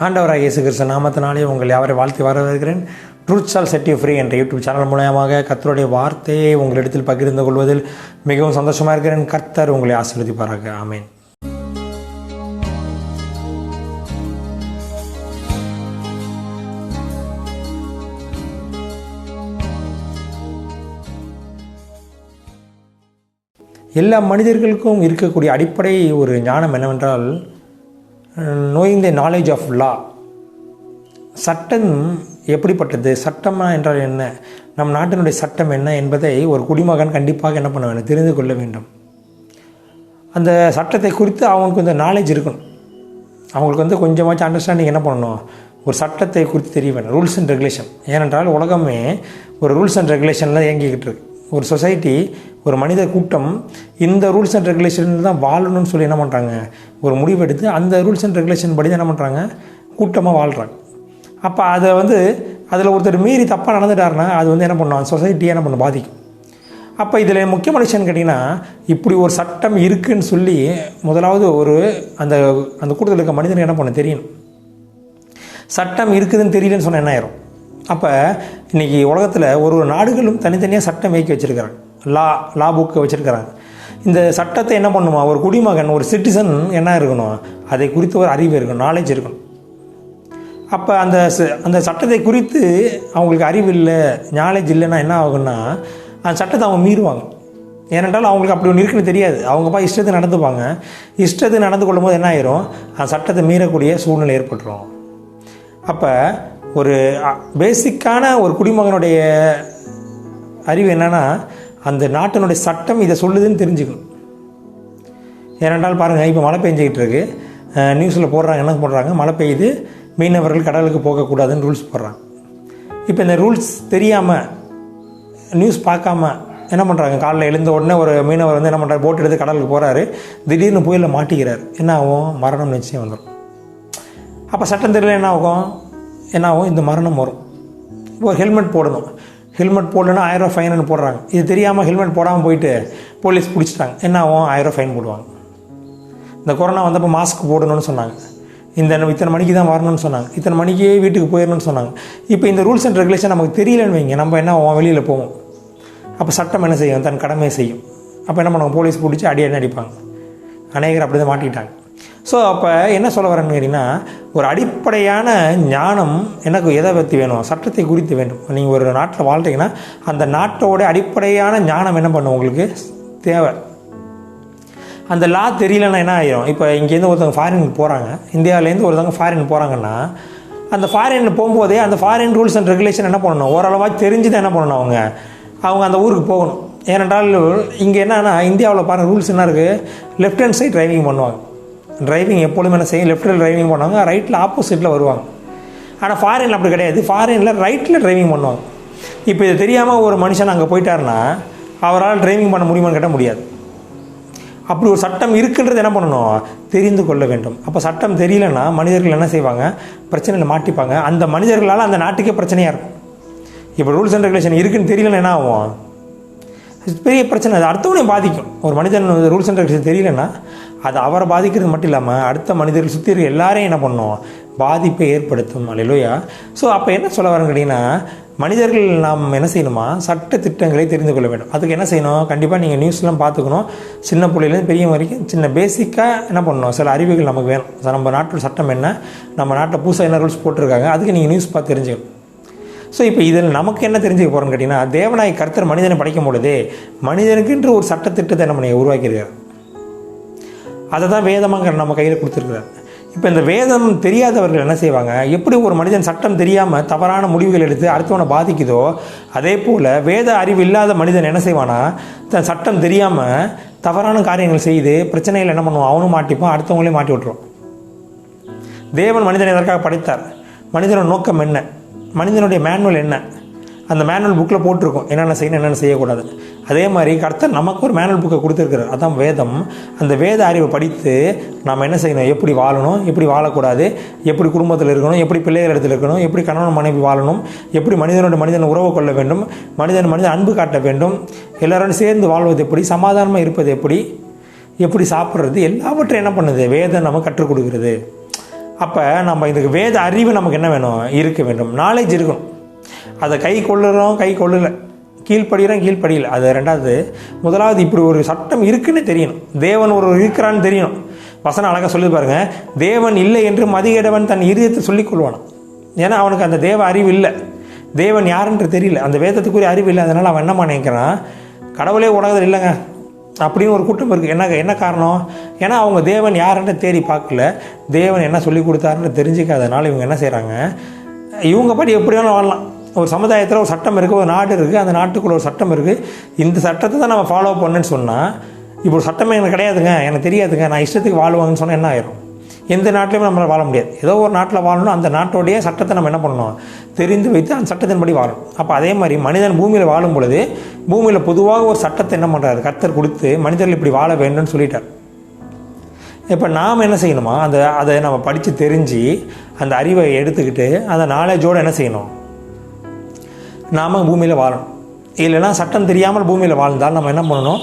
ஆண்டவராக இயேசு கிறிஸ்து நாமத்தினாலே உங்கள் யாவரை வாழ்த்தி வரவேற்கிறேன். Truth shall set you free என்ற யூடியூப் சேனல் மூலயமாக கர்த்தருடைய வார்த்தையை உங்களிடத்தில் பகிர்ந்து கொள்வதில் மிகவும் சந்தோஷமாக இருக்கிறேன். கர்த்தர் உங்களை ஆசீர்வதிப்பாராக. ஆமேன். எல்லா மனிதர்களுக்கும் இருக்கக்கூடிய அடிப்படை ஒரு ஞானம் என்னவென்றால் knowing the knowledge of law சட்டம் எப்படிப்பட்டது? சட்டமா என்றால் என்ன? நம் நாட்டினுடைய சட்டம் என்ன என்பதை ஒரு குடிமகன் கண்டிப்பாக என்ன பண்ண வேண்டும்? தெரிந்து கொள்ள வேண்டும். அந்த சட்டத்தை குறித்து அவங்களுக்கு இந்த நாலேஜ் இருக்கணும். அவங்களுக்கு வந்து கொஞ்சமாச்சும் அண்டர்ஸ்டாண்டிங் என்ன பண்ணணும்? ஒரு சட்டத்தை குறித்து தெரிய வேணும் ரூல்ஸ் அண்ட் ரெகுலேஷன் ஏனென்றால் உலகமே ஒரு ரூல்ஸ் அண்ட் ரெகுலேஷனில் இயங்கிக்கிட்டு இருக்கு. ஒரு சொசைட்டி ஒரு மனித கூட்டம் இந்த ரூல்ஸ் அண்ட் ரெகுலேஷன் தான் வாழணும்னு சொல்லி என்ன பண்ணுறாங்க ஒரு முடிவெடுத்து அந்த ரூல்ஸ் அண்ட் ரெகுலேஷன் படி தான் என்ன பண்ணுறாங்க கூட்டமாக வாழ்கிறாங்க அப்போ அதை வந்து அதில் ஒருத்தர் மீறி தப்பாக நடந்துட்டாருன்னா அது வந்து என்ன பண்ணுவாங்க சொசைட்டியை என்ன பண்ணும்? பாதிக்கும். அப்போ இதில் முக்கியமான விஷயம்னு கேட்டிங்கன்னா இப்படி ஒரு சட்டம் இருக்குன்னு சொல்லி முதலாவது ஒரு அந்த அந்த கூட்டத்தில் இருக்க மனிதனுக்கு என்ன பண்ண தெரியணும். சட்டம் இருக்குதுன்னு தெரியலன்னு சொன்னால் என்ன ஆயிரும்? அப்போ இன்றைக்கி உலகத்தில் ஒரு ஒரு நாடுகளும் தனித்தனியாக சட்டம் இயக்கி வச்சுருக்கிறாங்க. லா லா புக்கை வச்சுருக்கிறாங்க. இந்த சட்டத்தை என்ன பண்ணுமா? ஒரு குடிமகன் ஒரு சிட்டிசன் என்ன இருக்கணும்? அதை குறித்து ஒரு அறிவு இருக்கணும் நாலேஜ் இருக்கணும். அப்போ அந்த ச- அந்த சட்டத்தை குறித்து அவங்களுக்கு அறிவு இல்லை நாலேஜ் இல்லைன்னா என்ன ஆகும்னா அந்த சட்டத்தை அவங்க மீறுவாங்க. ஏனென்றால் அவங்களுக்கு அப்படி ஒன்று இருக்குன்னு தெரியாது. அவங்க பா இஷ்டத்தை நடந்துப்பாங்க. இஷ்டத்தை நடந்து கொள்ளும்போது என்ன ஆயிரும்? அந்த சட்டத்தை மீறக்கூடிய சூழ்நிலை ஏற்பட்டுரும். அப்போ ஒரு பேசிக்கான ஒரு குடிமகனுடைய அறிவு என்னன்னா அந்த நாட்டினுடைய சட்டம் இதை சொல்லுதுன்னு தெரிஞ்சுக்கணும். ஏனென்றால் பாருங்கள் இப்போ மழை பெஞ்சிக்கிட்டு இருக்கு. நியூஸில் போடுறாங்க என்ன போடுறாங்க? மழை பெய்யுது மீனவர்கள் கடலுக்கு போகக்கூடாதுன்னு ரூல்ஸ் போடுறாங்க. இப்போ இந்த ரூல்ஸ் தெரியாமல் நியூஸ் பார்க்காம என்ன பண்ணுறாங்க காலைல எழுந்த உடனே ஒரு மீனவர் வந்து என்ன பண்ணுறாரு போட் எடுத்து கடலுக்கு போகிறாரு திடீர்னு புயலில் மாட்டிக்கிறார். என்ன ஆகும்? மரணம் நிச்சயம் வந்துடும் அப்போ சட்டம் தெரியல என்ன ஆகும்? என்ன ஆகும் இந்த மரணம் வரும். ஒரு ஹெல்மெட் போடணும். ஹெல்மெட் போடலன்னா ஆயிரம் ஃபைன் போடுறாங்க. இது தெரியாமல் ஹெல்மெட் போடாமல் போயிட்டு போலீஸ் பிடிச்சிட்டாங்க. என்ன ஆகும் ஆயிரம் ஃபைன் போடுவாங்க. இந்த கொரோனா வந்தப்போ மாஸ்க் போடணும்னு சொன்னாங்க. இந்த இத்தனை மணிக்கு தான் வரணும்னு சொன்னாங்க. இத்தனை மணிக்கே வீட்டுக்கு போயிடணும்னு சொன்னாங்க. இப்போ இந்த ரூல்ஸ் அண்ட் ரெகுலேஷன் நமக்கு தெரியலன்னு வைங்க. நம்ம என்ன ஆகும்? வெளியில் போவோம். அப்போ சட்டம் என்ன செய்யும்? தன் கடமையை செய்யும். அப்போ என்ன பண்ணுவாங்க? போலீஸ் பிடிச்சி அடி அடி அடிப்பாங்க. அநேகர் அப்படி தான் மாட்டிக்கிட்டாங்க. ஸோ அப்போ என்ன சொல்ல வரேன்னு கேட்டிங்கன்னா ஒரு அடிப்படையான ஞானம் எனக்கு எதை பற்றி வேணும்? சட்டத்தை குறித்து வேண்டும். நீங்கள் ஒரு நாட்டில் வாழ்றீங்கன்னா அந்த நாட்டோட அடிப்படையான ஞானம் என்ன பண்ணும் உங்களுக்கு? தேவை. அந்த லா தெரியலன்னா என்ன ஆயிரும்? இப்போ இங்கேருந்து ஒருத்தவங்க ஃபாரின் போகிறாங்க இந்தியாவிலேருந்து ஒருத்தவங்க ஃபாரின் போகிறாங்கன்னா அந்த ஃபாரின் போகும்போதே அந்த ஃபாரின் ரூல்ஸ் அண்ட் ரெகுலேஷன் என்ன பண்ணணும்? ஓரளவாக தெரிஞ்சு தான் என்ன பண்ணணும் அவங்க? அவங்க அந்த ஊருக்கு போகணும். ஏனென்றால் இங்கே என்னன்னா இந்தியாவில் பாருங்கள் ரூல்ஸ் என்ன இருக்குது லெஃப்ட் ஹேண்ட் சைட் டிரைவிங் பண்ணுவாங்க. டிரைவிங் எப்பொழுதுமே என்ன செய்யும்? லெஃப்ட்டில் டிரைவிங் பண்ணுவாங்க ரைட்டில் ஆப்போசிட்டில் வருவாங்க. ஆனால் ஃபாரினில் அப்படி கிடையாது. ஃபாரினில் ரைட்டில் டிரைவிங் பண்ணுவாங்க. இப்போ இது தெரியாமல் ஒரு மனுஷன் அங்கே போயிட்டாருன்னா அவரால் டிரைவிங் பண்ண முடியுமான்னு கேட்டால் முடியாது. அப்படி ஒரு சட்டம் இருக்குன்றது என்ன பண்ணணும்? தெரிந்து கொள்ள வேண்டும். அப்போ சட்டம் தெரியலன்னா மனிதர்கள் என்ன செய்வாங்க? பிரச்சனையில் மாட்டிப்பாங்க. அந்த மனிதர்களால் அந்த நாட்டுக்கே பிரச்சனையாக இருக்கும். இப்போ ரூல்ஸ் அண்ட் ரெகுலேஷன் இருக்குன்னு தெரியலன்னா என்ன ஆகும்? பெரிய பிரச்சனை. அது அடுத்தவனையும் பாதிக்கும். ஒரு மனிதன் ரூல்ஸ் அண்ட் ரெகுலேஷன் தெரியலன்னா அது அவரை பாதிக்கிறது மட்டும் இல்லாமல் அடுத்த மனிதர்கள் சுற்றி இருக்க எல்லாரையும் என்ன பண்ணும்? பாதிப்பை ஏற்படுத்தும். அல்லையா ஸோ அப்போ என்ன சொல்ல வரேன்னு கேட்டிங்கன்னா மனிதர்கள் நாம் என்ன செய்யணுமா? சட்ட திட்டங்களை தெரிந்து கொள்ள வேண்டும். அதுக்கு என்ன செய்யணும்? கண்டிப்பாக நீங்கள் நியூஸ்லாம் பார்த்துக்கணும். சின்ன பிள்ளையிலேருந்து பெரிய வரைக்கும் சின்ன பேசிக்காக என்ன பண்ணணும்? சில அறிவுகள் நமக்கு வேணும். ஸோ நம்ம நாட்டில் சட்டம் என்ன? நம்ம நாட்டில் புதுசாக என்ன ரூல்ஸ் போட்டிருக்காங்க? அதுக்கு நீங்கள் நியூஸ் பார்த்து தெரிஞ்சுக்கணும். ஸோ இப்போ இதில் நமக்கு என்ன தெரிஞ்சுக்க போகிறோன்னு கேட்டிங்கன்னா தேவநாய் கருத்தர் மனிதனை படைக்கும் பொழுது மனிதனுக்குன்ற ஒரு சட்டத்திட்டத்தை என்ன பண்ணி உருவாக்கியிருக்கார். அதை தான் வேதமாங்கிற நம்ம கையில் கொடுத்துருக்குறாரு. இப்போ இந்த வேதம் தெரியாதவர்கள் என்ன செய்வாங்க? எப்படி ஒரு மனிதன் சட்டம் தெரியாமல் தவறான முடிவுகள் எடுத்து அடுத்தவனை பாதிக்குதோ அதே போல் வேத அறிவு இல்லாத மனிதன் என்ன செய்வானா? தன் சட்டம் தெரியாமல் தவறான காரியங்கள் செய்து பிரச்சனைகள் என்ன பண்ணுவோம் அவனும் மாட்டிப்பான் அடுத்தவங்களையும் மாட்டி விட்டுருவான். தேவன் மனிதனை எதற்காக படைத்தார்? மனிதனோட நோக்கம் என்ன? மனிதனுடைய மேனுவல் என்ன? அந்த மேனுவல் புக்கில் போட்டிருக்கோம். என்னென்ன செய்யணும் என்னென்ன செய்யக்கூடாது. அதே மாதிரி கர்த்தர் நமக்கு ஒரு மேனுவல் புக்கை கொடுத்துருக்குறார். அதான் வேதம். அந்த வேத அறிவை படித்து நாம் என்ன செய்யணும்? எப்படி வாழணும்? எப்படி வாழக்கூடாது? எப்படி குடும்பத்தில் இருக்கணும்? எப்படி பிள்ளைகள் இடத்துல இருக்கணும்? எப்படி கணவன் மனைவி வாழணும்? எப்படி மனிதனோட மனிதன் உறவு கொள்ள வேண்டும்? மனிதன் மனிதன் அன்பு காட்ட வேண்டும்? எல்லோரும் சேர்ந்து வாழ்வது எப்படி? சமாதானமாக இருப்பது எப்படி? எப்படி சாப்பிட்றது? எல்லாவற்றையும் என்ன பண்ணுது? வேதம் நம்ம கற்றுக் கொடுக்குறது. அப்போ நம்ம இதுக்கு வேத அறிவு நமக்கு என்ன வேணும்? இருக்க வேண்டும். நாலேஜ் இருக்கணும். அதை கை கொள்ளுறோம் கை கொள்ளலை. கீழ்ப்படுகிறோம் கீழ்ப்படியில். அது ரெண்டாவது. முதலாவது இப்படி ஒரு சட்டம் இருக்குன்னு தெரியணும். தேவன் ஒரு இருக்கிறான்னு தெரியணும். வசனம் அழகாக சொல்லி பாருங்கள் தேவன் இல்லை என்று மதியிடவன் தன் இருதயத்தை சொல்லிக் கொள்வான் ஏன்னா அவனுக்கு அந்த தேவ அறிவு இல்லை. தேவன் யாருன்று தெரியல. அந்த வேதத்துக்குரிய அறிவு இல்லை. அதனால் அவன் என்ன நினைக்கிறான் கடவுளே உலகத்தில் இல்லைங்க. அப்படின்னு ஒரு கூட்டம் இருக்குது என்ன என்ன காரணம்? ஏன்னா அவங்க தேவன் யாருன்னு தேடி பார்க்கல. தேவன் என்ன சொல்லி கொடுத்தாருன்னு தெரிஞ்சுக்காதனால இவங்க என்ன செய்கிறாங்க இவங்க படி எப்படி வேணாலும் வாழலாம். ஒரு சமுதாயத்தில் ஒரு சட்டம் இருக்குது ஒரு நாடு இருக்குது அந்த நாட்டுக்குள்ள ஒரு சட்டம் இருக்குது இந்த சட்டத்தை தான் நம்ம ஃபாலோ பண்ணுன்னு சொன்னால் இப்போ ஒரு சட்டமே எனக்கு கிடையாதுங்க எனக்கு தெரியாதுங்க நான் இஷ்டத்துக்கு வாழ்வாங்கன்னு சொன்னால் என்ன ஆயிரும்? எந்த நாட்டிலையும் நம்மளால் வாழ முடியாது. ஏதோ ஒரு நாட்டில் வாழணும் அந்த நாட்டோடைய சட்டத்தை நம்ம என்ன பண்ணணும்? தெரிந்து வைத்து அந்த சட்டத்தின்படி வாழணும். அப்போ அதே மாதிரி மனிதன் பூமியில் வாழும் பொழுது பூமியில் பொதுவாக ஒரு சட்டத்தை என்ன பண்ணுறாரு கத்தர் கொடுத்து மனிதர்கள் இப்படி வாழ வேண்டும்னு சொல்லிட்டார். இப்போ நாம் என்ன செய்யணுமா? அந்த அதை நம்ம படித்து தெரிஞ்சு அந்த அறிவை எடுத்துக்கிட்டு அந்த நாலேஜோடு என்ன செய்யணும்? நாம் பூமியில் வாழணும். இல்லைன்னா சட்டம் தெரியாமல் பூமியில் வாழ்ந்தால் நம்ம என்ன பண்ணணும்?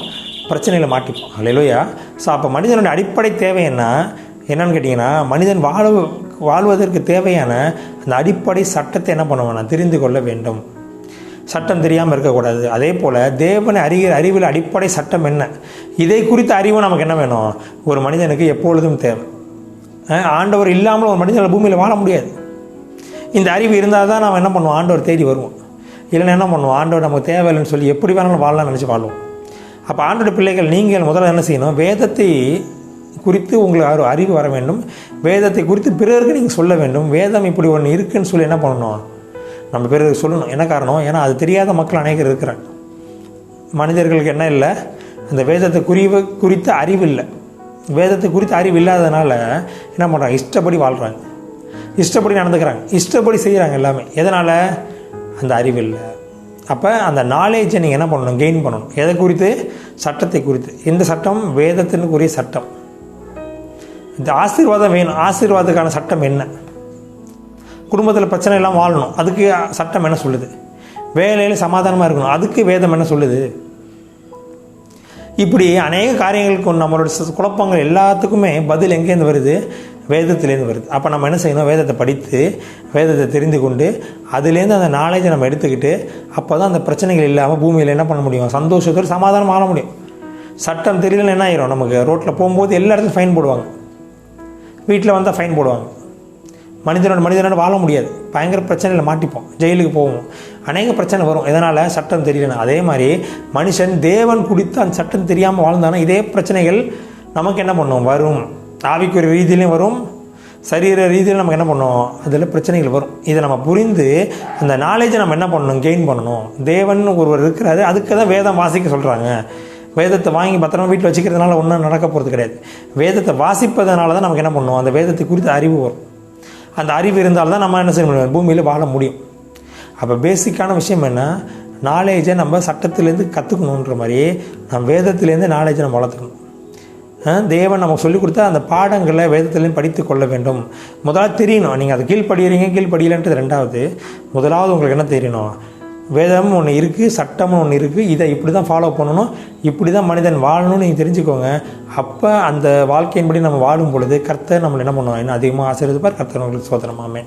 பிரச்சனையில் மாட்டிப்போம். அல்லையா ஸோ அப்போ மனிதனுடைய அடிப்படை தேவை என்ன? என்னன்னு கேட்டிங்கன்னா மனிதன் வாழ வாழ்வதற்கு தேவையான அந்த அடிப்படை சட்டத்தை என்ன பண்ணுவோம் தெரிந்து கொள்ள வேண்டும். சட்டம் தெரியாமல் இருக்கக்கூடாது. அதே போல் தேவனை அறிகிற அறிவில் அடிப்படை சட்டம் என்ன? இதை குறித்த அறிவு நமக்கு என்ன வேணும்? ஒரு மனிதனுக்கு எப்பொழுதும் தேவை. ஆண்டவர் இல்லாமல் ஒரு மனிதன் பூமியில் வாழ முடியாது. இந்த அறிவு இருந்தால் தான் நாம் என்ன பண்ணுவோம்? ஆண்டவர் தேடி வருவோம். இல்லைன்னா என்ன பண்ணுவோம்? ஆண்டவர் நமக்கு தேவையில்லைன்னு சொல்லி எப்படி வேணாலும் வாழலாம்னு நினச்சி வாழ்வோம். அப்போ ஆண்டோட பிள்ளைகள் நீங்கள் முதல்ல என்ன செய்யணும்? வேதத்தை குறித்து உங்களுக்கு ஒரு அறிவு வர வேண்டும். வேதத்தை குறித்து பிறருக்கு நீங்கள் சொல்ல வேண்டும். வேதம் இப்படி ஒன்று இருக்குன்னு சொல்லி என்ன பண்ணணும்? நம்ம பிறருக்கு சொல்லணும். என்ன காரணம்? ஏன்னா அது தெரியாத மக்கள் அநேகர் இருக்கிறாங்க. மனிதர்களுக்கு என்ன இல்லை? அந்த வேதத்தை குறிவு குறித்த அறிவு இல்லை. வேதத்தை குறித்த அறிவு இல்லாததுனால என்ன பண்ணுறாங்க இஷ்டப்படி வாழ்கிறாங்க இஷ்டப்படி நடந்துக்கிறாங்க. இஷ்டப்படி செய்கிறாங்க எல்லாமே. எதனால்? அந்த அறிவு இல்லை அப்போ அந்த நாலேஜை நீங்கள் என்ன பண்ணணும்? கெயின் பண்ணணும். எதை குறித்து? சட்டத்தை குறித்து. இந்த சட்டம் வேதத்தினுக்குரிய சட்டம். இந்த ஆசீர்வாதம் வேணும். ஆசீர்வாதத்துக்கான சட்டம் என்ன? குடும்பத்தில் பிரச்சனை எல்லாம் வாழணும். அதுக்கு சட்டம் என்ன சொல்லுது? வேலையில் சமாதானமாக இருக்கணும். அதுக்கு வேதம் என்ன சொல்லுது? இப்படி அநேக காரியங்களுக்கு நம்மளோட குழப்பங்கள் எல்லாத்துக்குமே பதில் எங்கேருந்து வருது? வேதத்துலேருந்து வருது. அப்போ நம்ம என்ன செய்யணும்? வேதத்தை படித்து வேதத்தை தெரிந்து கொண்டு அதுலேருந்து அந்த நாலேஜை நம்ம எடுத்துக்கிட்டு அப்போ தான் அந்த பிரச்சனைகள் இல்லாமல் பூமியில் என்ன பண்ண முடியும்? சந்தோஷத்தோடு சமாதானம் ஆக முடியும். சட்டம் தெரியலன்னு என்ன ஆயிரும்? நமக்கு ரோட்டில் போகும்போது எல்லா இடத்துலையும் ஃபைன் போடுவாங்க. வீட்டில் வந்தால் ஃபைன் போடுவாங்க. மனிதனோட மனிதனோட வாழ முடியாது. பயங்கர பிரச்சனையில் மாட்டிப்போம். ஜெயிலுக்கு போவோம். அநேக பிரச்சனை வரும். எதனால்? சட்டம் தெரியலனா அதே மாதிரி மனுஷன் தேவன் குடித்து அந்த சட்டம் தெரியாமல் வாழ்ந்தானா? இதே பிரச்சனைகள் நமக்கு என்ன பண்ணும்? வரும். ஆவிக்குரிய ரீதியிலையும் வரும் சரீர ரீதியில் நமக்கு என்ன பண்ணும் அதில் பிரச்சனைகள் வரும். இதை நம்ம புரிந்து அந்த நாலேஜை நம்ம என்ன பண்ணணும்? கெயின் பண்ணணும். தேவன் ஒருவர் இருக்கிறாரு அதுக்கு தான் வேதம் வாசிக்க சொல்கிறாங்க வேதத்தை வாங்கி பத்திரமா வீட்டில் வச்சுக்கிறதுனால ஒன்றும் நடக்க போகிறது கிடையாது. வேதத்தை வாசிப்பதனால தான் நமக்கு என்ன பண்ணுவோம் அந்த வேதத்தை குறித்த அறிவு வரும். அந்த அறிவு இருந்தால் தான் நம்ம என்ன செய்ய முடியும்? பூமியில் வாழ முடியும். அப்போ பேசிக்கான விஷயம் என்ன? நாலேஜை நம்ம சட்டத்திலேருந்து கற்றுக்கணுன்ற மாதிரி நம்ம வேதத்திலேருந்து நாலேஜை நம்ம வளர்த்துக்கணும். தேவன் நமக்கு சொல்லிக் கொடுத்தா அந்த பாடங்களை வேதத்திலையும் படித்து கொள்ள வேண்டும். முதலாவது தெரியணும். நீங்கள் அதை கீழ்ப்படுகிறீங்க கீழ்ப்படியலன்றது ரெண்டாவது. முதலாவது உங்களுக்கு என்ன தெரியணும்? வேதம் ஒன்று இருக்குது சட்டம்னு ஒன்று இருக்குது இதை இப்படி தான் ஃபாலோ பண்ணணும். இப்படி தான் மனிதன் வாழணும்னு நீங்கள் தெரிஞ்சுக்கோங்க. அப்போ அந்த வாழ்க்கையின்படி நம்ம வாழும் பொழுது கர்த்தர் நம்மளை என்ன பண்ணுவோம் இன்னும் அதிகமாக ஆசீர்வதிப்பார்? கர்த்தர் உங்களுக்கு சோதனமாமே